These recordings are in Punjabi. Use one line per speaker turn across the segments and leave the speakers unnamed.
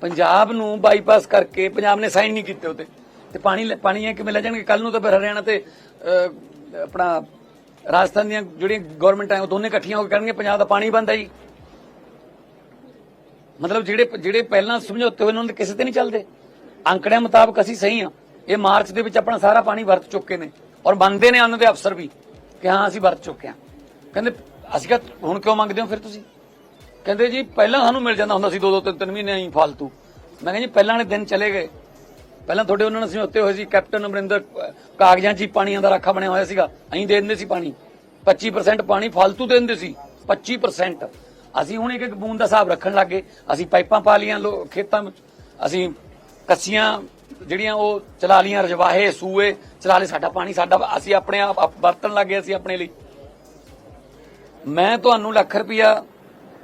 ਪੰਜਾਬ ਨੂੰ ਬਾਈਪਾਸ ਕਰਕੇ ਪੰਜਾਬ ਨੇ ਸਾਈਨ ਨਹੀਂ ਕੀਤੇ ਉਤੇ ਤੇ ਪਾਣੀ ਲੈ- ਪਾਣੀ ਇਹ ਕਿਵੇਂ ਲੈ ਜਾਣਗੇ? ਕੱਲ ਨੂੰ ਤਾਂ ਫਿਰ ਹਰਿਆਣਾ ਤੇ ਆਪਣਾ ਰਾਜਸਥਾਨ ਦੀਆਂ ਜਿਹੜੀਆਂ ਗਵਰਨਮੈਂਟਾਂ ਉਹ ਦੋਨੇ ਇਕੱਠੀਆਂ ਹੋ ਕੇ ਕਰਨਗੇ ਪੰਜਾਬ ਦਾ ਪਾਣੀ ਬੰਦ ਹੈ ਜੀ। ਮਤਲਬ ਜਿਹੜੇ ਜਿਹੜੇ ਪਹਿਲਾਂ ਸਮਝੌਤੇ ਹੋਏ ਉਹਨਾਂ ਦੇ ਕਿਸੇ ਤੇ ਨਹੀਂ ਚੱਲਦੇ। ਅੰਕੜਿਆਂ ਮੁਤਾਬਕ ਅਸੀਂ ਸਹੀ ਆ ਇਹ ਮਾਰਚ ਦੇ ਵਿੱਚ ਆਪਣਾ ਸਾਰਾ ਪਾਣੀ ਵਰਤ ਚੁੱਕੇ ਨੇ। ਔਰ ਮੰਨਦੇ ਨੇ ਉਹਨਾਂ ਦੇ ਅਫਸਰ ਵੀ ਕਿ ਹਾਂ, ਅਸੀਂ ਵਰਤ ਚੁੱਕੇ ਹਾਂ। ਕਹਿੰਦੇ, ਅਸੀਂ ਕਿਹਾ, ਹੁਣ ਕਿਉਂ ਮੰਗਦੇ ਹੋ ਫਿਰ ਤੁਸੀਂ? ਕਹਿੰਦੇ ਜੀ, ਪਹਿਲਾਂ ਸਾਨੂੰ ਮਿਲ ਜਾਂਦਾ ਹੁੰਦਾ ਸੀ 2-2 3-3 ਮਹੀਨੇ ਆਈ ਫालतू ਮੈਂ ਕਹਿੰਦਾ ਜੀ, ਪਹਿਲਾਂ ਵਾਲੇ ਦਿਨ ਚਲੇ ਗਏ। ਪਹਿਲਾਂ ਤੁਹਾਡੇ ਉਹਨਾਂ ਨਾਲ ਸਮਝੌਤੇ ਹੋਏ ਸੀ, ਕੈਪਟਨ ਅਮਰਿੰਦਰ ਕਾਗਜ਼ਾਂ 'ਚ ਹੀ ਪਾਣੀਆਂ ਦਾ ਰਾਖਾ ਬਣਿਆ ਹੋਇਆ ਸੀਗਾ। ਅਸੀਂ ਦੇ ਦਿੰਦੇ ਸੀ ਪਾਣੀ। 25% ਪਾਣੀ ਫालतू ਦੇ ਦਿੰਦੇ ਸੀ। 25% ਅਸੀਂ ਹੁਣ ਇੱਕ ਇੱਕ ਬੂੰਦ ਦਾ ਹਿਸਾਬ ਰੱਖਣ ਲੱਗੇ ਅਸੀਂ ਪਾਈਪਾਂ ਪਾ ਲੀਆਂ ਖੇਤਾਂ ਵਿੱਚ। ਅਸੀਂ ਕੱਸੀਆਂ ਜਿਹੜੀਆਂ ਉਹ ਚਲਾ ਲੀਆਂ ਰਜਵਾਹੇ, ਸੂਏ, ਚਲਾ ਲਈ ਸਾਡਾ ਪਾਣੀ ਸਾਡਾ ਅਸੀਂ ਆਪਣੇ ਆਪ ਵਰਤਣ ਲੱਗੇ ਅਸੀਂ ਆਪਣੇ ਲਈ। ਮੈਂ ਤੁਹਾਨੂੰ ਲੱਖ ਰੁਪਇਆ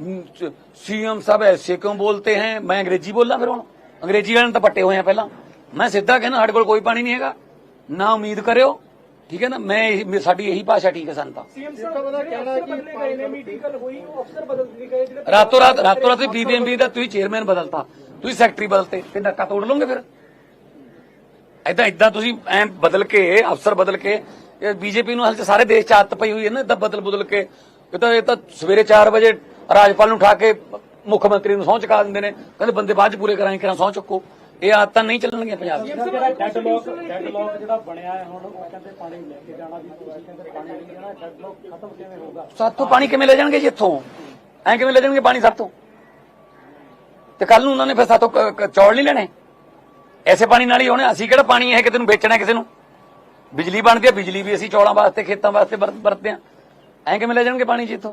ਸੀਐਮ ਸਾਹਿਬ ਐਸੇ ਕਿਉਂ ਬੋਲਤੇ हैं ਮੈਂ ਅੰਗਰੇਜ਼ੀ ਬੋਲਾਂ ਫਿਰ ਹੁਣ? ਅੰਗਰੇਜ਼ੀ ਵਾਲਿਆਂ ਨੇ ਤਾਂ ਪੱਟੇ ਹੋਏ ਆ ਪਹਿਲਾਂ। ਮੈਂ ਸਿੱਧਾ ਕਹਿੰਦਾ ਸਾਡੇ ਕੋਲ ਕੋਈ ਪਾਣੀ ਨਹੀਂ ਹੈਗਾ। ਨਾ ਉਮੀਦ ਕਰਿਓ। ਠੀਕ ਹੈ ਨਾ? ਮੈਂ ਸਾਡੀ ਇਹੀ ਭਾਸ਼ਾ ਠੀਕ ਹੈ ਸਾਨੂੰ ਤਾਂ।
ਸੀਐਮ ਸਾਹਿਬ ਦਾ ਕਹਿਣਾ ਹੈ ਕਿ ਨੇ ਮੀਟਿੰਗ ਹੋਈ ਉਹ ਅਫਸਰ ਬਦਲ ਨਹੀਂ ਗਏ ਜਿਹੜੇ
ਰਾਤੋਂ ਰਾਤ ਰਾਤੋਂ ਰਾਤ ਬੀਬੀਐਮਬੀ ਦਾ ਤੁਸੀਂ ਚੇਅਰਮੈਨ ਬਦਲਤਾ। ਤੁਸੀਂ ਸੈਕਟਰੀ ਬਦਲਤੇ। ਤੇ ਨੱਕਾ ਤੋੜ ਲਓਗੇ ਫਿਰ? ਐਦਾਂ ਐਦਾਂ ਤੁਸੀਂ ਐ ਬਦਲ ਕੇ ਅਫਸਰ ਬਦਲ ਕੇ ਬੀਜੇਪੀ ਨੂੰ ਹਾਲ ਚ ਸਾਰੇ ਦੇਸ਼ ਚ ਆਦਤ ਪਈ ਹੋਈ ਹੈ ਨਾ ਇਦਾਂ ਬਦਲ ਬਦਲ ਕੇ। ਇਹ ਤਾਂ ਇਹ ਤਾਂ ਸਵੇਰੇ 4 ਵਜੇ ਰਾਜਪਾਲ ਨੂੰ ਉਠਾ ਕੇ ਮੁੱਖ ਮੰਤਰੀ ਨੂੰ ਸਹੁੰ ਚੁਕਾ ਦਿੰਦੇ ਨੇ। ਕਹਿੰਦੇ ਬੰਦੇ ਬਾਅਦ ਚ ਪੂਰੇ ਕਰਾਂਗੇ ਕਿਰਾਂ ਸਹੁੰ ਚੁੱਕੋ। ਇਹ ਆਦਤਾਂ ਨਹੀਂ ਚੱਲਣਗੀਆਂ ਪੰਜਾਬ 'ਚ
ਜਿਹੜਾ ਡੈਡਲੌਕ ਡੈਡਲੌਕ ਜਿਹੜਾ ਬਣਿਆ ਹੈ ਹੁਣ ਉਹ ਕਹਿੰਦੇ ਪਾਣੀ ਲੈ ਕੇ ਜਾਣਾ ਵੀ ਤੁਸੀਂ ਕਹਿੰਦੇ ਪਾਣੀ ਨਹੀਂ ਜਾਣਾ ਡੈਡਲੌਕ ਖਤਮ ਕਿਵੇਂ ਹੋਊਗਾ?
ਸਾਥੋਂ ਪਾਣੀ ਕਿਵੇਂ ਲੈ ਜਾਣਗੇ ਜੀ ਇੱਥੋਂ? ਐ ਕਿਵੇਂ ਲੈ ਜਾਣਗੇ ਪਾਣੀ ਸਾਥੋਂ ਤੇ ਕੱਲ ਨੂੰ ਉਹਨਾਂ ਨੇ ਫਿਰ ਸਾਥੋਂ ਚੌਲ ਨਹੀਂ ਲੈਣੇ? ਐਸੇ ਪਾਣੀ ਨਾਲ ਹੀ ਹੋਣੇ। ਅਸੀਂ ਕਿਹੜਾ ਪਾਣੀ ਇਹ ਕਿਸੇ ਨੂੰ ਵੇਚਣਾ ਕਿਸੇ ਨੂੰ? ਬਿਜਲੀ ਬਣਦੀ ਹੈ ਬਿਜਲੀ ਵੀ ਅਸੀਂ ਚੌਲਾਂ ਵਾਸਤੇ ਖੇਤਾਂ ਵਾਸਤੇ ਵਰਤ- ਵਰਤਦੇ ਆ ਐ ਕਿਵੇਂ ਲੈ ਜਾਣਗੇ ਪਾਣੀ ਜੀ ਇੱਥੋਂ?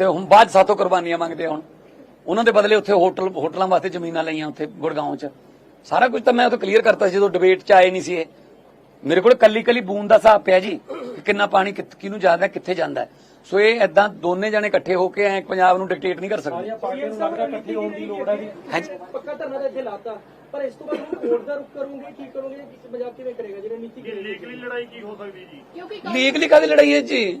ਤੇ ਹੁਣ ਬਾਅਦ ਸਾਥੋਂ ਕੁਰਬਾਨੀਆਂ ਮੰਗਦੇ ਹੁਣ। ਉਹਨਾਂ ਦੇ ਬਦਲੇ ਉੱਥੇ ਹੋਟਲ ਹੋਟਲਾਂ ਵਾਸਤੇ ਜ਼ਮੀਨਾਂ ਲਈਆਂ ਉੱਥੇ ਗੁੜਗਾਉਂ 'ਚ। ਸਾਰਾ ਕੁਝ ਤਾਂ ਮੈਂ ਉੱਥੇ ਕਲੀਅਰ ਕਰਤਾ ਸੀ ਜਦੋਂ ਡਿਬੇਟ 'ਚ ਆਏ ਨਹੀਂ ਸੀ ਇਹ। ਮੇਰੇ ਕੋਲ ਕੱਲੀ ਕੱਲੀ ਬੂੰਦ ਦਾ ਹਿਸਾਬ ਪਿਆ ਜੀ ਕਿ ਕਿੰਨਾ ਪਾਣੀ ਕਿਹਨੂੰ ਜਾਂਦਾ ਕਿੱਥੇ ਜਾਂਦਾ। ਸੋ ਇਹ ਐਦਾਂ ਦੋਨੇ ਜਣੇ ਇਕੱਠੇ ਹੋ ਕੇ ਐ ਪੰਜਾਬ ਨੂੰ ਡਿਕਟੇਟ ਨਹੀਂ ਕਰ ਸਕਦੇ।
ਪਾਰਟੀਆਂ ਨੂੰ ਲੱਗਦਾ ਇਕੱਠੀ ਹੋਣ ਦੀ ਲੋੜ ਹੈ
ਹਾਂਜੀ।
ਪੱਕਾ ਧਰਨਾ ਤਾਂ ਇੱਥੇ ਲਾਤਾ। ਪਰ ਇਸ ਤੋਂ ਬਾਅਦ ਕੋਰਟ ਦਾ ਰੁਖ ਕਰੋਗੇ ਕੀ ਕਰੋਗੇ ਪੰਜਾਬ ਕਿਵੇਂ ਕਰੇਗਾ? ਜਿਹੜਾ ਨੀਤੀ ਕਰੇਗਾ।
ਲੀਗਲੀ ਲੜਾਈ ਕੀ ਹੋ ਸਕਦੀ ਜੀ?
ਲੀਗਲੀ ਕਾਦੀ ਲੜਾਈ ਹੈ ਜੀ?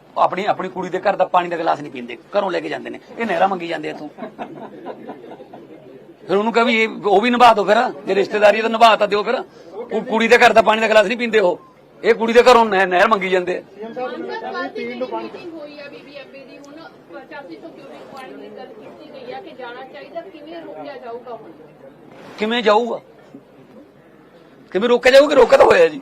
ਆਪਣੀ ਆਪਣੀ ਕੁੜੀ ਦੇ ਘਰ ਦਾ ਪਾਣੀ ਦਾ ਗਲਾਸ ਨਹੀਂ ਪੀਂਦੇ। ਘਰੋਂ ਲੈ ਕੇ ਜਾਂਦੇ ਨੇ। ਇਹ ਨਹਿਰਾ ਮੰਗੀ ਜਾਂਦੇ ਇਥੋਂ। ਫਿਰ ਉਹਨੂੰ ਕਹ ਵੀ ਇਹ ਉਹ ਵੀ ਨਿਭਾ ਦਿਓ ਫਿਰ। ਜੇ ਰਿਸ਼ਤੇਦਾਰੀ ਤਾਂ ਨਿਭਾ ਤਾਂ ਦਿਓ ਫਿਰ। ਉਹ ਕੁੜੀ ਦੇ ਘਰ ਦਾ ਪਾਣੀ ਦਾ ਗਲਾਸ ਨਹੀਂ ਪੀਂਦੇ ਉਹ। ਇਹ ਕੁੜੀ ਦੇ ਘਰੋਂ ਨਹਿ- ਨਹਿਰ ਮੰਗੀ ਜਾਂਦੇ ਆ।
ਮਾਨਸਾ ਕੱਲ ਦੀ ਜਿਹੜੀ ਮੀਟਿੰਗ ਹੋਈ ਆ ਬੀਬੀਐਮਬੀ ਦੀ? ਹੁਣ 8500 ਕਿਊਬਿਕ ਪਾਣੀ ਦੀ ਗੱਲ ਕੀਤੀ ਗਈ ਆ ਕਿ ਜਾਣਾ ਚਾਹੀਦਾ। ਕਿਵੇਂ ਰੋਕਿਆ ਜਾਊਗਾ
ਕਿਵੇਂ ਜਾਊਗਾ? ਕਿਵੇਂ ਰੋਕਿਆ ਜਾਊਗਾ ਰੋਕਿਆ ਤਾਂ ਹੋਇਆ ਜੀ।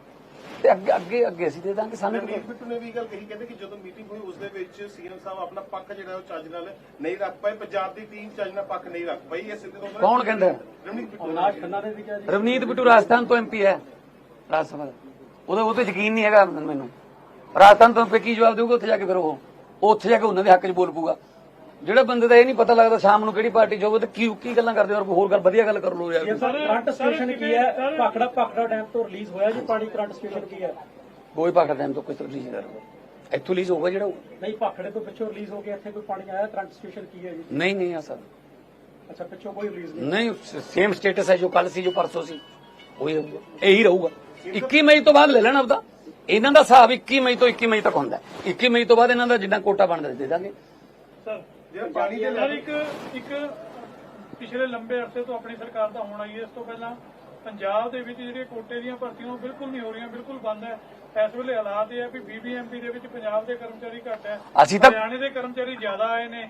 ਤੇ ਅੱਗੇ ਅੱਗੇ ਅੱਗੇ ਅਸੀਂ ਦੇ ਦਾਂਗੇ ਸਾਨੂੰ
ਰਣਜੀਤ ਬਿੱਟੂ ਨੇ ਵੀ ਇਹ ਗੱਲ ਕਹੀ ਕਹਿੰਦੇ ਕਿ ਜਦੋਂ ਮੀਟਿੰਗ ਹੋਈ ਉਸ ਦੇ ਵਿੱਚ ਸੀਐਮ ਸਾਹਿਬ ਆਪਣਾ ਪੱਖ ਜਿਹੜਾ ਉਹ ਚੱਜ ਨਾਲ ਨਹੀਂ ਰੱਖ ਪਾਏ ਪੰਜਾਬ ਦੀ ਟੀਮ ਚੱਜ ਨਾਲ ਪੱਖ ਨਹੀਂ ਰੱਖ ਪਾਈ ਇਹ ਸਿੱਧੇ ਤੌਰ ਤੇ
ਕੌਣ ਕਹਿੰਦਾ?
ਅਵਨਾਸ਼ ਖੰਨਾ ਨੇ ਵੀ ਕਿਹਾ ਜੀ।
ਰਵਨੀਤ ਬਿੱਟੂ ਰਾਜਸਥਾਨ ਤੋਂ ਐਮਪੀ ਹੈ ਰਾਜ ਸਭਾ ਦਾ। ਉਹਦੇ ਉਹ ਤੇ ਯਕੀਨ ਨਹੀਂ ਹੈਗਾ ਮੈਨੂੰ। ਰਾਜਸਥਾਨ ਤੋਂ ਕੀ ਜਵਾਬ ਦੇਊਗਾ ਉੱਥੇ ਜਾ ਕੇ ਫਿਰ ਉਹ ਉਹ ਉੱਥੇ ਜਾ ਕੇ ਉਹਨਾਂ ਦੇ ਹੱਕ 'ਚ ਬੋਲ ਪੂਗਾ ਜਿਹੜੇ ਬੰਦੇ ਦਾ ਇਹ ਨਹੀਂ ਪਤਾ ਲੱਗਦਾ ਸ਼ਾਮ ਨੂੰ ਕਿਹੜੀ ਪਾਰਟੀ 'ਚ ਹੋਵੇ ਤੇ ਕੀ ਕੀ ਗੱਲਾਂ ਕਰਦੇ ਔਰ ਹੋਰ ਗੱਲ ਵਧੀਆ ਗੱਲ ਕਰ ਲਓ ਯਾਰ।
ਕਰੰਟ ਸਟੇਸ਼ਨ ਕੀ ਹੈ? ਭਾਖੜਾ ਭਾਖੜਾ ਡੈਮ ਤੋਂ ਰਿਲੀਜ਼ ਹੋਇਆ ਜੀ ਪਾਣੀ ਕਰੰਟ ਸਟੇਸ਼ਨ ਕੀ ਹੈ?
ਕੋਈ ਪਾਕੜ ਟਾਈਮ ਤੋਂ ਕੋਈ ਨਹੀਂ ਕਰਦਾ ਇੱਥੋਂ ਲੀਜ਼ ਹੋਊਗਾ ਜਿਹੜਾ।
ਨਹੀਂ ਭਾਖੜੇ ਤੋਂ ਪਿੱਛੋਂ ਰਿਲੀਜ਼ ਹੋ ਕੇ ਇੱਥੇ ਕੋਈ ਪਾਣੀ ਆਇਆ? ਕਰੰਟ ਸਟੇਸ਼ਨ ਕੀ ਹੈ ਜੀ?
ਨਹੀਂ ਨਹੀਂ ਆ ਸਰ।
ਅੱਛਾ ਪਿੱਛੋਂ ਕੋਈ ਰਿਲੀਜ਼ ਨਹੀਂ
ਨਹੀਂ ਸੇਮ ਸਟੇਟਸ ਹੈ ਜੋ ਕੱਲ ਸੀ ਜੋ ਪਰਸੋਂ ਸੀ। ਉਹੀ ਰਹੂਗਾ ਇਹੀ ਰਹੂਗਾ। 21 ਮਈ ਤੋਂ ਬਾਅਦ ਲੈ ਲੈਣਾ ਆਪਦਾ। ਇਹਨਾਂ ਦਾ ਹਿਸਾਬ 21 ਮਈ ਤੋਂ 21 ਮਈ ਤੱਕ ਹੁੰਦਾ। ਹੈ। 21 ਮਈ ਤੋਂ ਬਾਅਦ ਇਹਨਾਂ ਦਾ ਜਿੰਨਾ ਕੋਟਾ ਬਣਦਾ ਦੇ ਦਾਂਗੇ।
ਜਿਹੜਾ ਪਾਣੀ ਦੇ
ਸਰ ਇੱਕ ਇੱਕ ਪਿਛਲੇ ਲੰਬੇ ਅਰਸੇ ਤੋਂ ਆਪਣੀ ਸਰਕਾਰ ਦਾ ਹੋਣਾ ਹੀ ਹੈ। ਇਸ ਤੋਂ ਪਹਿਲਾਂ ਪੰਜਾਬ ਦੇ ਵਿੱਚ ਜਿਹੜੀਆਂ ਕੋਟੇ ਦੀਆਂ ਭਰਤੀਆਂ ਉਹ ਬਿਲਕੁਲ ਨਹੀਂ ਹੋ ਰਹੀਆਂ ਬਿਲਕੁਲ ਬੰਦ ਹੈ। ਇਸ ਵੇਲੇ ਹਾਲਾਤ ਇਹ ਹੈ ਵੀ ਬੀਬੀਐਮਪੀ ਦੇ ਵਿੱਚ ਪੰਜਾਬ ਦੇ ਕਰਮਚਾਰੀ ਘੱਟ ਹੈ।
ਅਸੀਂ ਤਾਂ-
ਹਰਿਆਣੇ ਦੇ ਕਰਮਚਾਰੀ ਜ਼ਿਆਦਾ ਆਏ ਨੇ।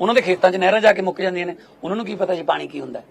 ਉਹਨਾਂ ਦੇ ਖੇਤਾਂ 'ਚ ਨਹਿਰਾਂ ਜਾ ਕੇ ਮੁੱਕ ਜਾਂਦੀਆਂ ਨੇ। ਉਹਨਾਂ ਨੂੰ ਕੀ ਪਤਾ ਜੀ ਪਾਣੀ ਕੀ ਹੁੰਦਾ